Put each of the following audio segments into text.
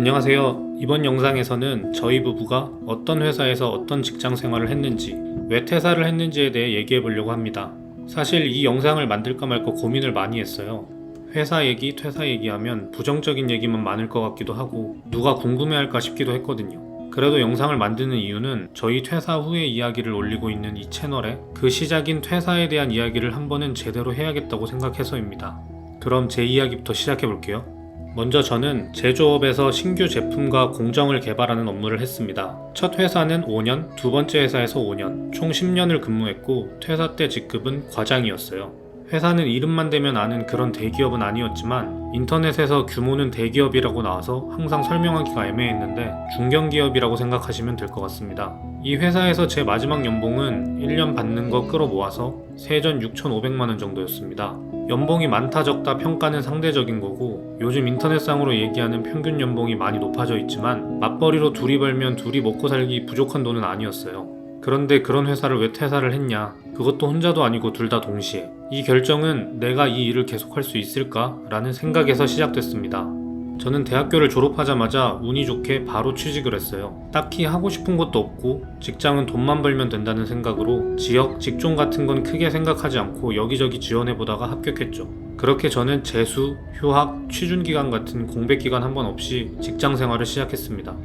안녕하세요. 이번 영상에서는 저희 부부가 어떤 회사에서 어떤 직장 생활을 했는지, 왜 퇴사를 했는지에 대해 얘기해 보려고 합니다. 사실 이 영상을 만들까 말까 고민을 많이 했어요. 회사 얘기, 퇴사 얘기하면 부정적인 얘기만 많을 것 같기도 하고 누가 궁금해할까 싶기도 했거든요. 그래도 영상을 만드는 이유는 저희 퇴사 후의 이야기를 올리고 있는 이 채널에 그 시작인 퇴사에 대한 이야기를 한 번은 제대로 해야겠다고 생각해서입니다. 그럼 제 이야기부터 시작해 볼게요. 먼저 저는 제조업에서 신규 제품과 공정을 개발하는 업무를 했습니다. 첫 회사는 5년, 두 번째 회사에서 5년, 총 10년을 근무했고 퇴사 때 직급은 과장이었어요. 회사는 이름만 대면 아는 그런 대기업은 아니었지만 인터넷에서 규모는 대기업이라고 나와서 항상 설명하기가 애매했는데 중견기업이라고 생각하시면 될 것 같습니다. 이 회사에서 제 마지막 연봉은 1년 받는 거 끌어모아서 세전 6,500만원 정도였습니다. 연봉이 많다 적다 평가는 상대적인 거고 요즘 인터넷상으로 얘기하는 평균 연봉이 많이 높아져 있지만 맞벌이로 둘이 벌면 둘이 먹고 살기 부족한 돈은 아니었어요. 그런데 그런 회사를 왜 퇴사를 했냐? 그것도 혼자도 아니고 둘 다 동시에. 이 결정은 내가 이 일을 계속할 수 있을까? 라는 생각에서 시작됐습니다. 저는 대학교를 졸업하자마자 운이 좋게 바로 취직을 했어요. 딱히 하고 싶은 것도 없고 직장은 돈만 벌면 된다는 생각으로 지역, 직종 같은 건 크게 생각하지 않고 여기저기 지원해 보다가 합격했죠. 그렇게 저는 재수, 휴학, 취준기간 같은 공백기간 한 번 없이 직장 생활을 시작했습니다.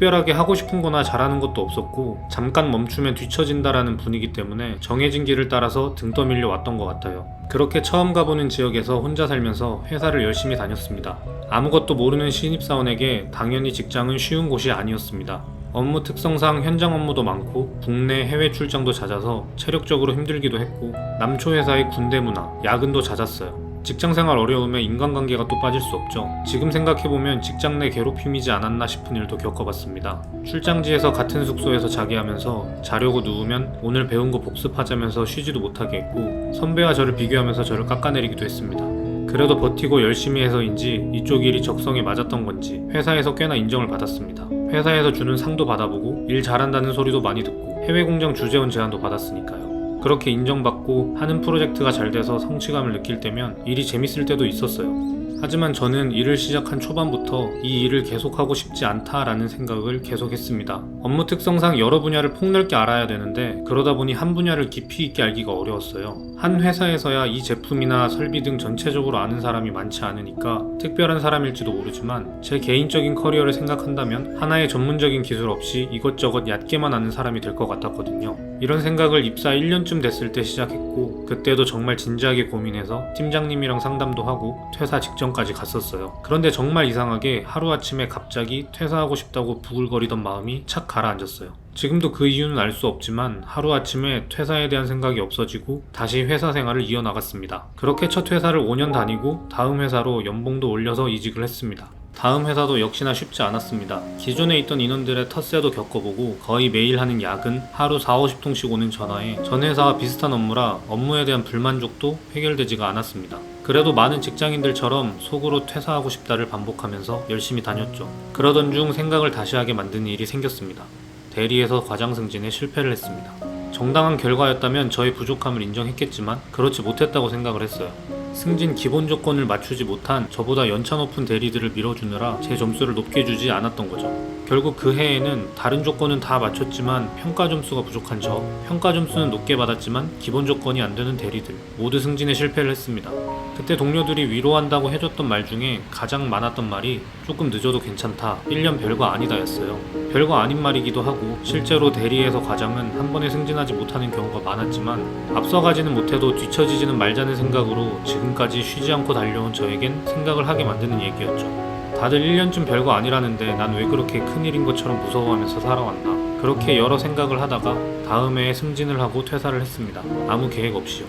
특별하게 하고 싶은 거나 잘하는 것도 없었고 잠깐 멈추면 뒤처진다라는 분위기 때문에 정해진 길을 따라서 등 떠밀려 왔던 것 같아요. 그렇게 처음 가보는 지역에서 혼자 살면서 회사를 열심히 다녔습니다. 아무것도 모르는 신입사원에게 당연히 직장은 쉬운 곳이 아니었습니다. 업무 특성상 현장 업무도 많고 국내 해외 출장도 잦아서 체력적으로 힘들기도 했고 남초 회사의 군대 문화, 야근도 잦았어요. 직장 생활 어려움에 인간관계가 또 빠질 수 없죠. 지금 생각해보면 직장 내 괴롭힘이지 않았나 싶은 일도 겪어봤습니다. 출장지에서 같은 숙소에서 자게 하면서 자려고 누우면 오늘 배운 거 복습하자면서 쉬지도 못하게 했고 선배와 저를 비교하면서 저를 깎아내리기도 했습니다. 그래도 버티고 열심히 해서인지 이쪽 일이 적성에 맞았던 건지 회사에서 꽤나 인정을 받았습니다. 회사에서 주는 상도 받아보고 일 잘한다는 소리도 많이 듣고 해외 공장 주재원 제안도 받았으니까요. 그렇게 인정받고 하는 프로젝트가 잘 돼서 성취감을 느낄 때면 일이 재밌을 때도 있었어요. 하지만 저는 일을 시작한 초반부터 이 일을 계속하고 싶지 않다라는 생각을 계속했습니다. 업무 특성상 여러 분야를 폭넓게 알아야 되는데 그러다 보니 한 분야를 깊이 있게 알기가 어려웠어요. 한 회사에서야 이 제품이나 설비 등 전체적으로 아는 사람이 많지 않으니까 특별한 사람일지도 모르지만 제 개인적인 커리어를 생각한다면 하나의 전문적인 기술 없이 이것저것 얕게만 아는 사람이 될 것 같았거든요. 이런 생각을 입사 1년쯤 됐을 때 시작했고 그때도 정말 진지하게 고민해서 팀장님이랑 상담도 하고 퇴사 직전까지 갔었어요. 그런데 정말 이상하게 하루아침에 갑자기 퇴사하고 싶다고 부글거리던 마음이 착 가라앉았어요. 지금도 그 이유는 알 수 없지만 하루아침에 퇴사에 대한 생각이 없어지고 다시 회사 생활을 이어나갔습니다. 그렇게 첫 회사를 5년 다니고 다음 회사로 연봉도 올려서 이직을 했습니다. 다음 회사도 역시나 쉽지 않았습니다. 기존에 있던 인원들의 텃세도 겪어보고 거의 매일 하는 야근, 하루 4, 50통씩 오는 전화에 전 회사와 비슷한 업무라 업무에 대한 불만족도 해결되지가 않았습니다. 그래도 많은 직장인들처럼 속으로 퇴사하고 싶다를 반복하면서 열심히 다녔죠. 그러던 중 생각을 다시 하게 만드는 일이 생겼습니다. 대리에서 과장 승진에 실패를 했습니다. 정당한 결과였다면 저의 부족함을 인정했겠지만 그렇지 못했다고 생각을 했어요. 승진 기본 조건을 맞추지 못한 저보다 연차 높은 대리들을 밀어주느라 제 점수를 높게 주지 않았던 거죠. 결국 그 해에는 다른 조건은 다 맞췄지만 평가 점수가 부족한 저, 평가 점수는 높게 받았지만 기본 조건이 안 되는 대리들 모두 승진에 실패를 했습니다. 그때 동료들이 위로한다고 해줬던 말 중에 가장 많았던 말이 조금 늦어도 괜찮다, 1년 별거 아니다였어요. 별거 아닌 말이기도 하고 실제로 대리에서 과장은 한 번에 승진하지 못하는 경우가 많았지만 앞서가지는 못해도 뒤처지지는 말자는 생각으로 지금까지 쉬지 않고 달려온 저에겐 생각을 하게 만드는 얘기였죠. 다들 1년쯤 별거 아니라는데 난 왜 그렇게 큰일인 것처럼 무서워하면서 살아왔나. 그렇게 여러 생각을 하다가 다음 해에 승진을 하고 퇴사를 했습니다. 아무 계획 없이요.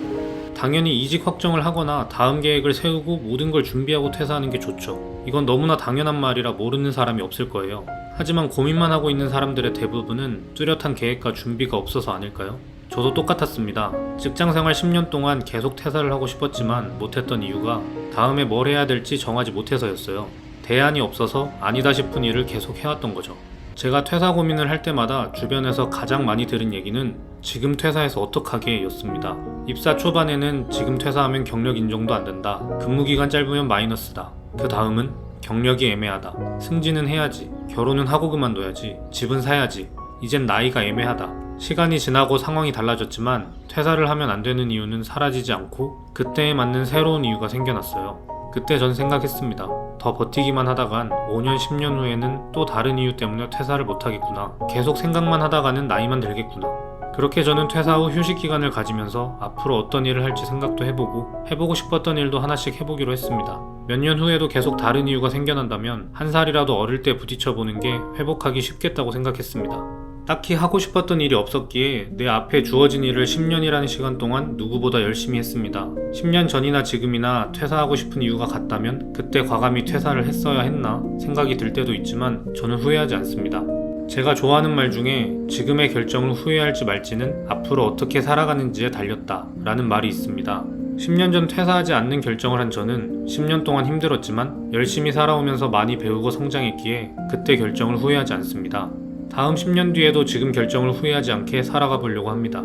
당연히 이직 확정을 하거나 다음 계획을 세우고 모든 걸 준비하고 퇴사하는 게 좋죠. 이건 너무나 당연한 말이라 모르는 사람이 없을 거예요. 하지만 고민만 하고 있는 사람들의 대부분은 뚜렷한 계획과 준비가 없어서 아닐까요? 저도 똑같았습니다. 직장 생활 10년 동안 계속 퇴사를 하고 싶었지만 못했던 이유가 다음에 뭘 해야 될지 정하지 못해서였어요. 대안이 없어서 아니다 싶은 일을 계속 해왔던 거죠. 제가 퇴사 고민을 할 때마다 주변에서 가장 많이 들은 얘기는 지금 퇴사해서 어떡하게 였습니다. 입사 초반에는 지금 퇴사하면 경력 인정도 안 된다. 근무 기간 짧으면 마이너스다. 그 다음은 경력이 애매하다. 승진은 해야지. 결혼은 하고 그만둬야지. 집은 사야지. 이젠 나이가 애매하다. 시간이 지나고 상황이 달라졌지만 퇴사를 하면 안 되는 이유는 사라지지 않고 그때에 맞는 새로운 이유가 생겨났어요. 그때 전 생각했습니다. 더 버티기만 하다간 5년, 10년 후에는 또 다른 이유 때문에 퇴사를 못하겠구나. 계속 생각만 하다가는 나이만 들겠구나. 그렇게 저는 퇴사 후 휴식 기간을 가지면서 앞으로 어떤 일을 할지 생각도 해보고 해보고 싶었던 일도 하나씩 해보기로 했습니다. 몇 년 후에도 계속 다른 이유가 생겨난다면 한 살이라도 어릴 때 부딪혀보는 게 회복하기 쉽겠다고 생각했습니다. 딱히 하고 싶었던 일이 없었기에 내 앞에 주어진 일을 10년이라는 시간 동안 누구보다 열심히 했습니다. 10년 전이나 지금이나 퇴사하고 싶은 이유가 같다면 그때 과감히 퇴사를 했어야 했나 생각이 들 때도 있지만 저는 후회하지 않습니다. 제가 좋아하는 말 중에 지금의 결정을 후회할지 말지는 앞으로 어떻게 살아가는지에 달렸다 라는 말이 있습니다. 10년 전 퇴사하지 않는 결정을 한 저는 10년 동안 힘들었지만 열심히 살아오면서 많이 배우고 성장했기에 그때 결정을 후회하지 않습니다. 다음 10년 뒤에도 지금 결정을 후회하지 않게 살아가 보려고 합니다.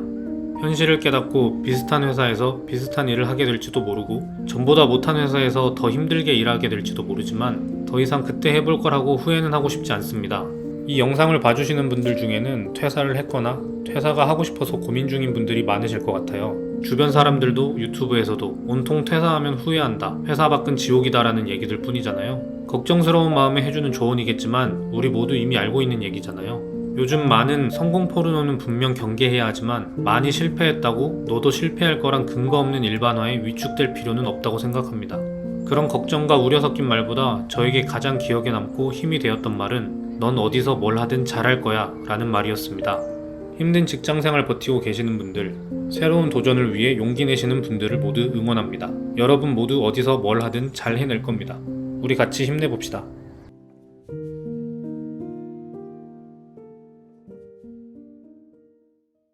현실을 깨닫고 비슷한 회사에서 비슷한 일을 하게 될지도 모르고 전보다 못한 회사에서 더 힘들게 일하게 될지도 모르지만 더 이상 그때 해볼 거라고 후회는 하고 싶지 않습니다. 이 영상을 봐주시는 분들 중에는 퇴사를 했거나 퇴사가 하고 싶어서 고민 중인 분들이 많으실 것 같아요. 주변 사람들도 유튜브에서도 온통 퇴사하면 후회한다, 회사 밖은 지옥이다라는 얘기들 뿐이잖아요. 걱정스러운 마음에 해주는 조언이겠지만 우리 모두 이미 알고 있는 얘기잖아요. 요즘 많은 성공 포르노는 분명 경계해야 하지만 많이 실패했다고 너도 실패할 거란 근거 없는 일반화에 위축될 필요는 없다고 생각합니다. 그런 걱정과 우려 섞인 말보다 저에게 가장 기억에 남고 힘이 되었던 말은 넌 어디서 뭘 하든 잘할 거야 라는 말이었습니다. 힘든 직장 생활 버티고 계시는 분들, 새로운 도전을 위해 용기 내시는 분들을 모두 응원합니다. 여러분 모두 어디서 뭘 하든 잘 해낼 겁니다. 우리 같이 힘내봅시다.